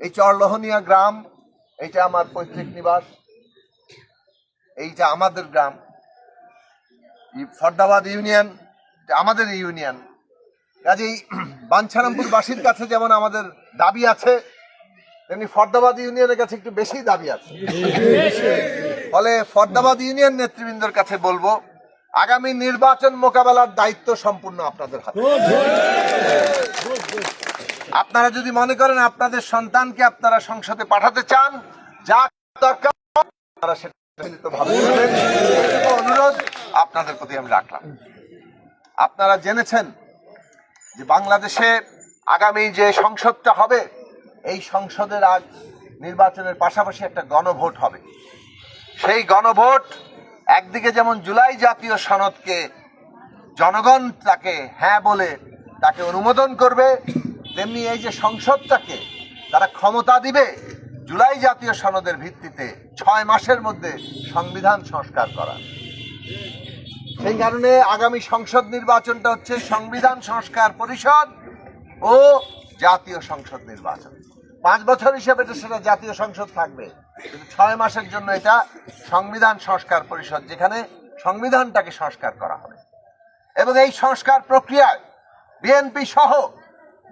এই চরলোহনিয়া গ্রাম এইটা আমার পৈতৃক নিবাস। এইটা আমাদের গ্রাম ফর্দাবাদ ইউনিয়ন, এটা আমাদের ইউনিয়ন। কাজেই বাঞ্ছারামপুর বাসীর কাছে যেমন আমাদের দাবি আছে, তেমনি ফর্দাবাদ ইউনিয়নের কাছে একটু বেশি দাবি আছে। ফলে ফর্দাবাদ ইউনিয়ন নেতৃবৃন্দর কাছে বলব, আগামী নির্বাচন মোকাবেলার দায়িত্ব সম্পূর্ণ আপনাদের হাতে। আপনারা যদি মনে করেন আপনাদের সন্তানকে আপনারা সংসদে পাঠাতে চান, যা দরকার অনুরোধ আপনাদের প্রতি আমি রাখলাম। আপনারা জেনেছেন যে বাংলাদেশে আগামী যে সংসদটা হবে, এই সংসদের আগ নির্বাচনের পাশাপাশি একটা গণভোট হবে। সেই গণভোট একদিকে যেমন জুলাই জাতীয় সনদকে জনগণ তাকে হ্যাঁ বলে তাকে অনুমোদন করবে তেমনি এই যে সংসদটাকে তারা ক্ষমতা দিবে, জুলাই জাতীয় সনদের ভিত্তিতে ছয় মাসের মধ্যে সংবিধান সংস্কার করা। সেই কারণে আগামী সংসদ নির্বাচনটা হচ্ছে সংবিধান সংস্কার পরিষদ ও জাতীয় সংসদ নির্বাচন। পাঁচ বছর হিসেবে তো সেটা জাতীয় সংসদ থাকবে। কিন্তু ছয় মাসের জন্য এটা সংবিধান সংস্কার পরিষদ, যেখানে সংবিধানটাকে সংস্কার করা হবে। এবং এই সংস্কার প্রক্রিয়ায় বিএনপি সহ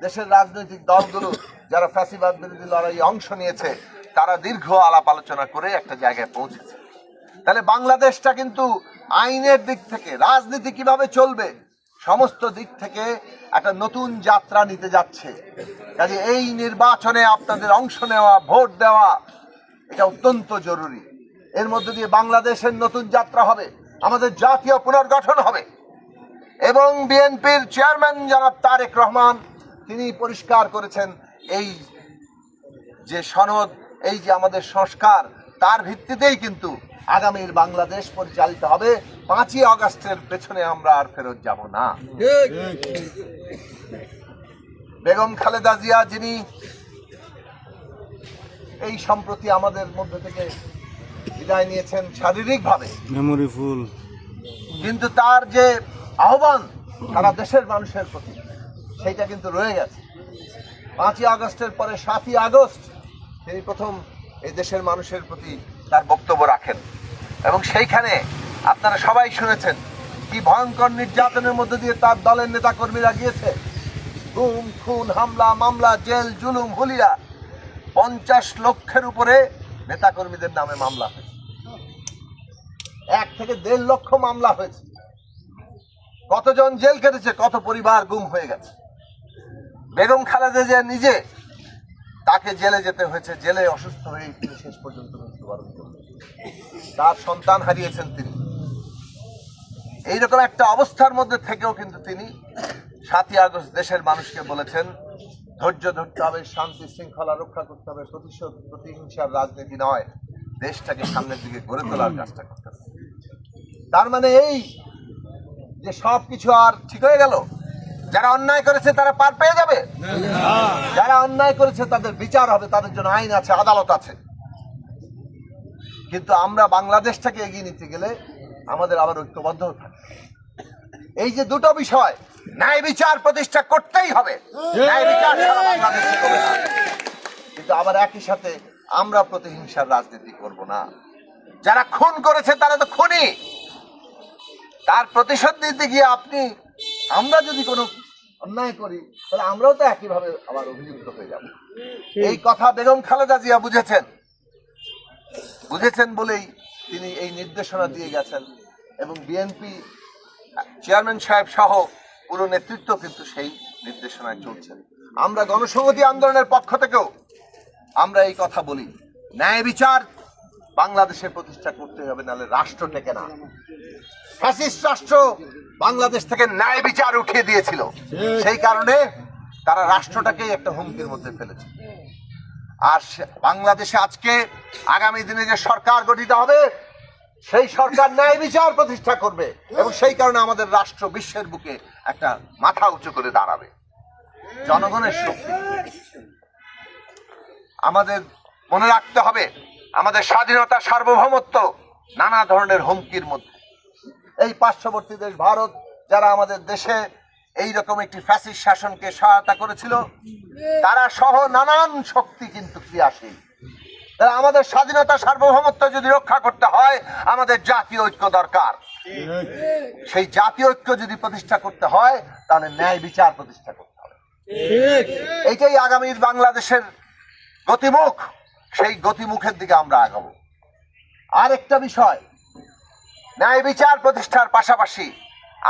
দেশের রাজনৈতিক দলগুলো যারা ফ্যাসিবাদ বিরোধী লড়াই অংশ নিয়েছে, তারা দীর্ঘ আলাপ আলোচনা করে একটা জায়গায় পৌঁছেছে। তাহলে বাংলাদেশটা কিন্তু আইনের দিক থেকে, রাজনীতি কীভাবে চলবে, সমস্ত দিক থেকে একটা নতুন যাত্রা নিতে যাচ্ছে। কাজে এই নির্বাচনে আপনাদের অংশ নেওয়া, ভোট দেওয়া, এটা অত্যন্ত জরুরি। এর মধ্যে দিয়ে বাংলাদেশের নতুন যাত্রা হবে, আমাদের জাতীয় পুনর্গঠন হবে। এবং বিএনপির চেয়ারম্যান জনাব তারেক রহমান তিনি পরিষ্কার করেছেন এই যে সনদ এই যে আমাদের সংস্কার তার ভিত্তিতেই কিন্তু আগামীর বাংলাদেশ পরিচালিত হবে। পাঁচই আগস্টের পেছনে আমরা আর ফেরত যাব না। বেগম খালেদা জিয়া যিনি এই সম্প্রতি আমাদের মধ্যে থেকে বিদায় নিয়েছেন শারীরিকভাবে। মেমোরি ফুল কিন্তু তার যে আহ্বান সারা দেশের মানুষের প্রতি। সেইটা কিন্তু রয়ে গেছে। পাঁচই আগস্টের পরে সাতই আগস্ট তিনি প্রথম এই দেশের মানুষের প্রতি তার বক্তব্য রাখেন। এবং সেইখানে আপনারা সবাই শুনেছেন, কি ভয়ঙ্কর নির্যাতনের মধ্যে দিয়ে তার দলের নেতা কর্মীরা গিয়েছে। গুম খুন, হামলা, মামলা, জেল, জুলুম হুলিয়া পঞ্চাশ লক্ষের উপরে নেতাকর্মীদের নামে মামলা হয়েছে। এক থেকে দেড় লক্ষ মামলা হয়েছে। কতজন জেল কেটেছে, কত পরিবার গুম হয়ে গেছে। বেগম খালেদা জিয়া নিজে তাকে জেলে যেতে হয়েছে, জেলে অসুস্থ হয়ে তিনি শেষ পর্যন্ত মৃত্যুবরণ তার সন্তান হারিয়েছেন তিনি। এইরকম একটা অবস্থার মধ্যে থেকেও কিন্তু তিনি সাতই আগস্ট দেশের মানুষকে বলেছেন, ধৈর্য ধরতে হবে, শান্তি শৃঙ্খলা রক্ষা করতে হবে, প্রতিশোধ, প্রতিহিংসার রাজনীতি নয়, দেশটাকে সামনের দিকে গড়ে তোলার কাজটা করতে হবে। তার মানে এই যে সব কিছু আর ঠিক হয়ে গেল? যারা অন্যায় করেছে, তারা পার পেয়ে যাবে? যারা অন্যায় করেছে, তাদের বিচার হবে, তাদের জন্য আইন আছে, আদালত আছে। কিন্তু আমরা বাংলাদেশটাকে এগিয়ে নিতে গেলে আমাদের আবার ঐক্যবদ্ধ এই যে দুটো বিষয়, ন্যায় বিচার প্রতিষ্ঠা করতেই হবে। ন্যায় বিচার না। কিন্তু আবার একই সাথে আমরা প্রতিহিংসার রাজনীতি করব না। যারা খুন করেছে, তারা তো খুনি। তার প্রতিশোধ নিতে গিয়ে আপনি আমরা যদি কোনো অন্যায় করি তাহলে আমরাও তো একইভাবে আবার অভিযুক্ত হয়ে যাব। এই কথা বেগম খালেদা জিয়া বুঝেছেন। বুঝেছেন বলেই তিনি এই নির্দেশনা দিয়ে গেছেন এবং বিএনপি চেয়ারম্যান সাহেব সহ পুরো নেতৃত্ব কিন্তু সেই নির্দেশনায় চলছেন আমরা গণসংহতি আন্দোলনের পক্ষ থেকেও আমরা এই কথা বলি। ন্যায় বিচার বাংলাদেশে প্রতিষ্ঠা করতে হবে নাহলে রাষ্ট্র টেকে না। ফ্যাসিস্ট রাষ্ট্র বাংলাদেশ থেকে ন্যায় বিচার উঠিয়ে দিয়েছিল। সেই কারণে তারা রাষ্ট্রটাকেই একটা হুমকির মধ্যে ফেলেছে। আর বাংলাদেশে আজকে আগামী দিনে যে সরকার গঠিত হবে সেই সরকার ন্যায় বিচার প্রতিষ্ঠা করবে এবং সেই কারণে আমাদের রাষ্ট্র বিশ্বের বুকে একটা মাথা উঁচু করে দাঁড়াবে। জনগণের শক্তি। আমাদের মনে রাখতে হবে আমাদের স্বাধীনতা সার্বভৌমত্ব নানা ধরনের হুমকির মধ্যে। এই পার্শ্ববর্তী দেশ ভারত, যারা আমাদের দেশে এই রকম একটি ফ্যাসিস শাসনকে সহায়তা করেছিল, তারা সহ নানান শক্তি কিন্তু ক্রিয়াশীল। আমাদের স্বাধীনতা সার্বভৌমত্ব যদি রক্ষা করতে হয়, আমাদের জাতীয় ঐক্য দরকার। সেই জাতীয় ঐক্য যদি প্রতিষ্ঠা করতে হয়, তাহলে ন্যায় বিচার প্রতিষ্ঠা করতে হবে। এইটাই আগামীর বাংলাদেশের গতিমুখ, সেই গতিমুখের দিকে আমরা আগাবো। আর একটা বিষয় ন্যায় বিচার প্রতিষ্ঠার পাশাপাশি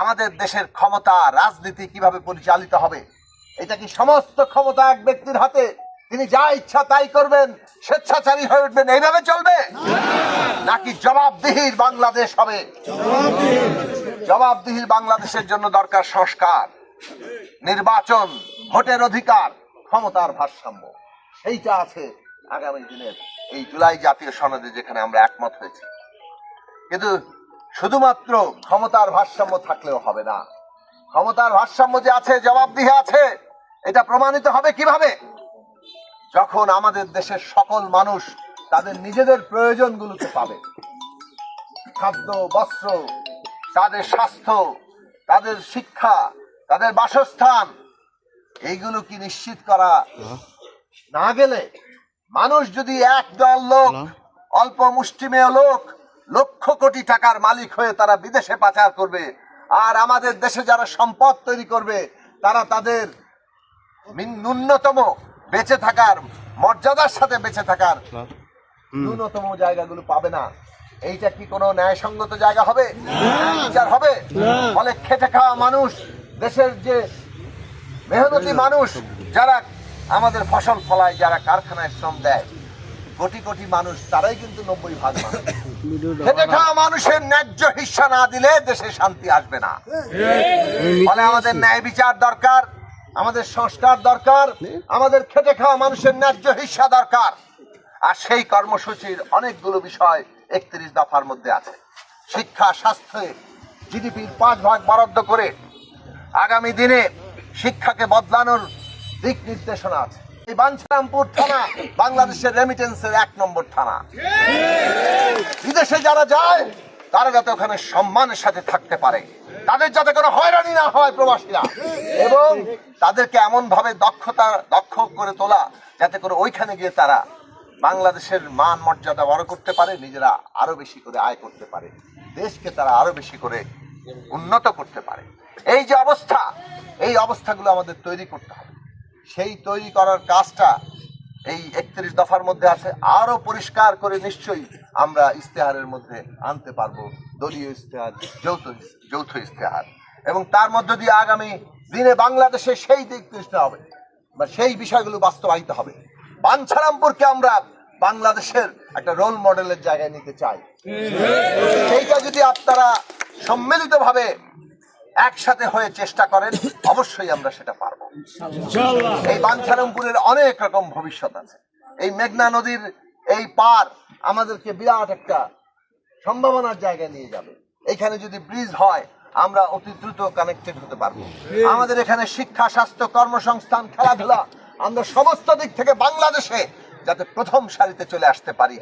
আমাদের দেশের ক্ষমতা, রাজনীতি কীভাবে পরিচালিত হবে, এটা কি সমস্ত ক্ষমতা এক ব্যক্তির হাতে? তিনি যা ইচ্ছা তাই করবেন, স্বেচ্ছাচারী হয়ে উঠবেন, এইভাবে চলবে? নাকি জবাবদিহির বাংলাদেশ হবে? জবাবদিহির বাংলাদেশের জন্য দরকার সংস্কার, নির্বাচন, ভোটের অধিকার, ক্ষমতার ভারসাম্য। সেইটা আছে আগামী দিনের এই জুলাই জাতীয় সনদে যেখানে আমরা একমত হয়েছি। কিন্তু শুধুমাত্র ক্ষমতার ভারসাম্য থাকলেও হবে না। ক্ষমতার ভারসাম্য যে আছে জবাবদিহি আছে এটা প্রমাণিত হবে কীভাবে? যখন আমাদের দেশের সকল মানুষ তাদের নিজেদের প্রয়োজনগুলোকে পাবে। খাদ্য বস্ত্র তাদের স্বাস্থ্য তাদের শিক্ষা তাদের বাসস্থান এইগুলো কি নিশ্চিত করা না গেলে মানুষ যদি এক দল লোক অল্প মুষ্টিমেয় লোক লক্ষ কোটি টাকার মালিক হয়ে তারা বিদেশে পাচার করবে। আর আমাদের দেশে যারা সম্পদ তৈরি করবে তারা তাদের ন্যূনতম বেঁচে থাকার মর্যাদার সাথে বেঁচে থাকার ন্যূনতম জায়গাগুলো পাবে না। এইটা কি কোনো ন্যায়সঙ্গত জায়গা হবে? বিচার হবে? ফলে খেটে খাওয়া মানুষ দেশের যে মেহনতি মানুষ যারা আমাদের ফসল ফলায় যারা কারখানায় শ্রম দেয় কোটি কোটি মানুষ তারাই কিন্তু নব্বই ভাগ খেটে খাওয়া মানুষের ন্যায্য হিস্সা না দিলে দেশে শান্তি আসবে না। ফলে আমাদের ন্যায় বিচার দরকার আমাদের সংস্কার দরকার আমাদের খেটে খাওয়া মানুষের ন্যায্য হিস্সা দরকার। আর সেই কর্মসূচির অনেকগুলো বিষয় একত্রিশ দফার মধ্যে আছে। শিক্ষা স্বাস্থ্যে জিডিপির পাঁচ ভাগ বরাদ্দ করে আগামী দিনে শিক্ষাকে বদলানোর দিক নির্দেশনা আছে। এই বাঞ্ছারামপুর থানা বাংলাদেশের রেমিটেন্সের এক নম্বর থানা। বিদেশে যারা যায়, তারা যাতে ওখানে সম্মানের সাথে থাকতে পারে। তাদের যাতে কোনো হয়রানি না হয় প্রবাসীরা। এবং তাদেরকে এমন ভাবে দক্ষতা, দক্ষ করে তোলা, যাতে করে ওইখানে গিয়ে তারা বাংলাদেশের মান মর্যাদা বড় করতে পারে, নিজেরা আরও বেশি করে আয় করতে পারে, দেশকে তারা আরও বেশি করে উন্নত করতে পারে। এই যে অবস্থা, এই অবস্থাগুলো আমাদের তৈরি করতে হবে। সেই তৈরি করার কাজটা এই একত্রিশ দফার মধ্যে আছে। আরও পরিষ্কার করে নিশ্চয়ই আমরা ইশতেহারের মধ্যে আনতে পারব। দলীয় ইস্তেহার যৌথ যৌথ ইস্তেহার এবং তার মধ্য দিয়ে আগামী দিনে বাংলাদেশে সেই দিক তৃষ্ণা হবে। বা সেই বিষয়গুলো বাস্তবায়িত হবে। বাঞ্ছারামপুরকে আমরা বাংলাদেশের একটা রোল মডেলের জায়গায় নিতে চাই। সেইটা যদি আপনারা সম্মিলিতভাবে একসাথে হয়ে চেষ্টা করেন, অবশ্যই আমরা সেটা পারব। এই বাঞ্ছারামপুরের অনেক রকম ভবিষ্যৎ আছে। এই মেঘনা নদীর এই পার আমাদেরকে বিরাট একটা সম্ভাবনার জায়গায় নিয়ে যাবে। এখানে যদি ব্রিজ হয় আমরা অতি দ্রুত কানেক্টেড হতে পারব। আমাদের এখানে শিক্ষা স্বাস্থ্য কর্মসংস্থান খেলাধুলা আমরা সমস্ত দিক থেকে বাংলাদেশে যাতে প্রথম সারিতে চলে আসতে পারি।